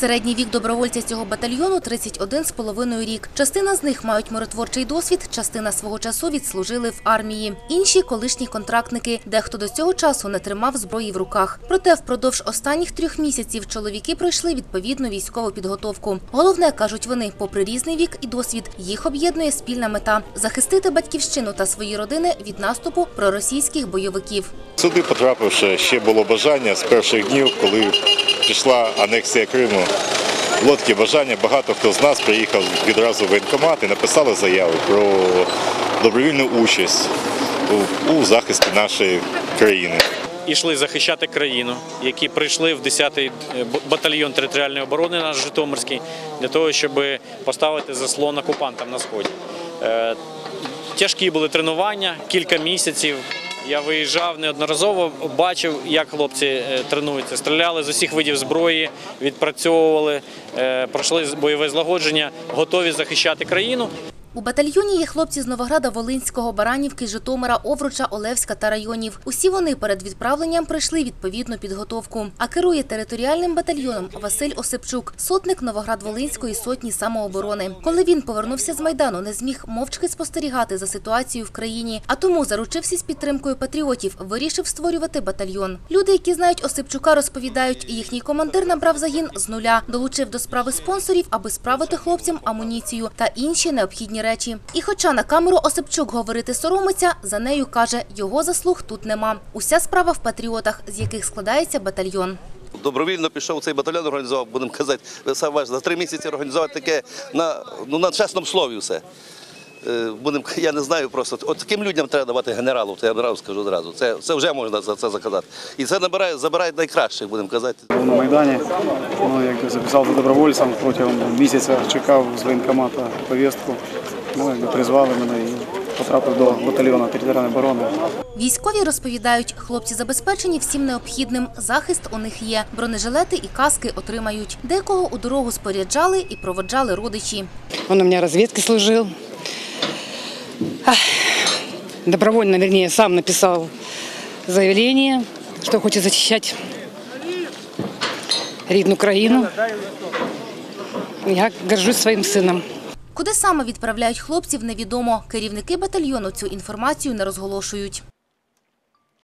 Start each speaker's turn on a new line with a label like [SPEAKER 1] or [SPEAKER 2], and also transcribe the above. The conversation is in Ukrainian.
[SPEAKER 1] Середній вік добровольця цього батальйону 31,5 рік. Частина з них мають миротворчий досвід, частина свого часу відслужили в армії. Інші колишні контрактники. Дехто до цього часу не тримав зброї в руках. Проте впродовж останніх трьох місяців чоловіки пройшли відповідну військову підготовку. Головне кажуть вони, попри різний вік і досвід, їх об'єднує спільна мета захистити батьківщину та свої родини від наступу проросійських бойовиків.
[SPEAKER 2] Сюди потрапивши, ще було бажання з перших днів, коли пішла анексія Криму. Таке бажання, багато хто з нас приїхав відразу в воєнкомат і написали заяву про добровільну участь у, захисті нашої країни.
[SPEAKER 3] Ішли захищати країну, які прийшли в 10-й батальйон територіальної оборони наш Житомирський для того, щоб поставити заслон окупантам на сході. Е, Тяжкі були тренування, кілька місяців. Я виїжджав неодноразово, бачив, як хлопці е, тренуються. Стріляли з усіх видів зброї, відпрацьовували, е, пройшли бойове злагодження, готові захищати країну.
[SPEAKER 1] У батальйоні є хлопці з Новограда, Волинського, Баранівки, Житомира, Овруча, Олевська та районів. Усі вони перед відправленням пройшли відповідну підготовку. А керує територіальним батальйоном Василь Осипчук, сотник Новоград-Волинської сотні самооборони. Коли він повернувся з майдану, не зміг мовчки спостерігати за ситуацією в країні, а тому заручився з підтримкою патріотів, вирішив створювати батальйон. Люди, які знають Осипчука, розповідають, їхній командир набрав загін з нуля, долучив до справи спонсорів, аби справити хлопцям амуніцію та інші необхідні речі. І хоча на камеру Осипчук говорити соромиться, за нею каже, його заслуг тут нема. Уся справа в патріотах, з яких складається батальйон.
[SPEAKER 4] Добровільно пішов цей батальйон, організував, будемо казати, сам ваш за три місяці організувати таке на, ну, на чесному слові все. Е, Будем, я не знаю просто. От таким людям треба давати генералу, то я одразу скажу одразу. Це, це вже можна за це заказати. І це набирає, забирає найкращих, будемо казати.
[SPEAKER 5] На Майдані, ну, якби записався добровольцем, протягом місяця чекав з воєнкомата повістку. Ну, якби призвали мене і потрапив до батальйону територіальної оборони.
[SPEAKER 1] Військові розповідають, хлопці забезпечені всім необхідним. Захист у них є. Бронежилети і каски отримають. Декого у дорогу споряджали і проводжали родичі.
[SPEAKER 6] Он у меня в разведке служил. Ах, Добровольно, вернее, сам написал заявление, что хочет защищать рідну країну. Я горжусь своїм сином.
[SPEAKER 1] Куди саме відправляють хлопців, невідомо. Керівники батальйону цю інформацію не розголошують.